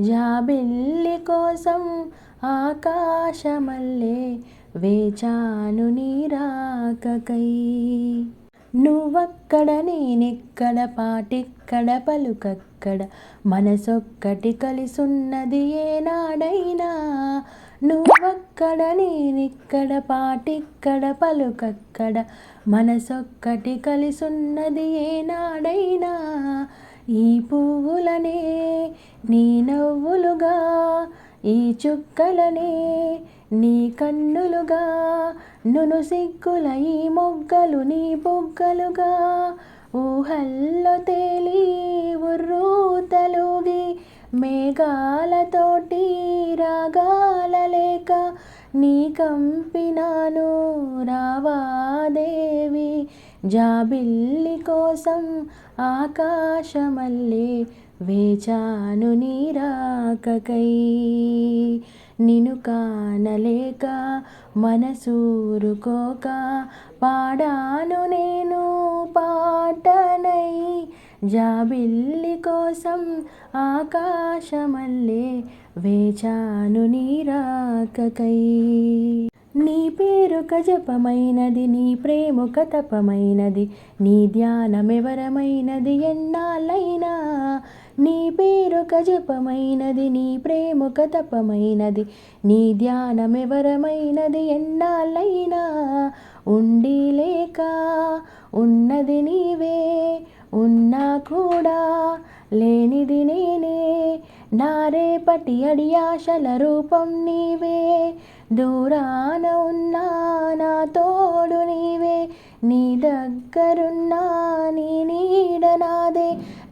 జాబిల్లి కోసం ఆకాశమల్లే వేచాను నీరాకకై నువ్వక్కడ నేనెక్కడ పాటిక్కడ పలుకక్కడ మనసొక్కటి కలిసున్నది ఏనాడైనా. నువ్వక్కడ నేనిక్కడ పాటిక్కడ పలుకక్కడ మనసొక్కటి కలిసున్నది ఏనాడైనా. ఈ పువ్వులనే నీ నవ్వులుగా ఈ చుక్కలనే నీ కన్నులుగా నును సిగ్గుల ఈ మొగ్గలు నీ బొగ్గలుగా. ఊహల్లో తేలి ఉర్రూ తలుగి మేఘాలతోటి రాగాల లేక నీ కంపినాను రావాదేవి జాబిల్లి కోసం ఆకాశమల్లి వేచాను నీరాకకై. నిను కానలేక మనసూరుకోక పాడాను నేను పాటనై. జాబిల్లి కోసం ఆకాశమల్లే వేచాను నీరాకకై. నీ పేరుక జపమైనది నీ ప్రేముక తపమైనది నీ ధ్యానమెవరమైనది ఎన్నాళ్ళైనా నీ పేరుక జపమైనది నీ ప్రేమొక తపమైనది నీ ధ్యానమెవరమైనది ఎన్నాళ్ళైనా ఉండి లేక ఉన్నది నీవే ఉన్నా కూడా లేనిది నేనే. నారేపటి అడి ఆశల రూపం నీవే దూరాన ఉన్నా నా తోడు నీవే నీ దగ్గరున్నా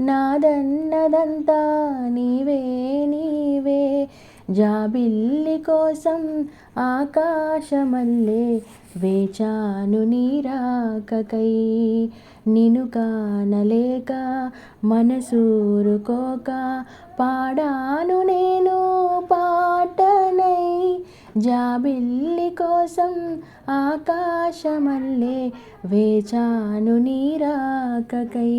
నాదన్నదంతా నీవే నీవే. జాబిల్లి కోసం ఆకాశమల్లే వేచాను నీరాకకై నిను కానలేక మనసూరుకోక పాడాను నేను పాట జాబిల్లి కోసం ఆకాశమల్లే వేచాను నీరాకకై.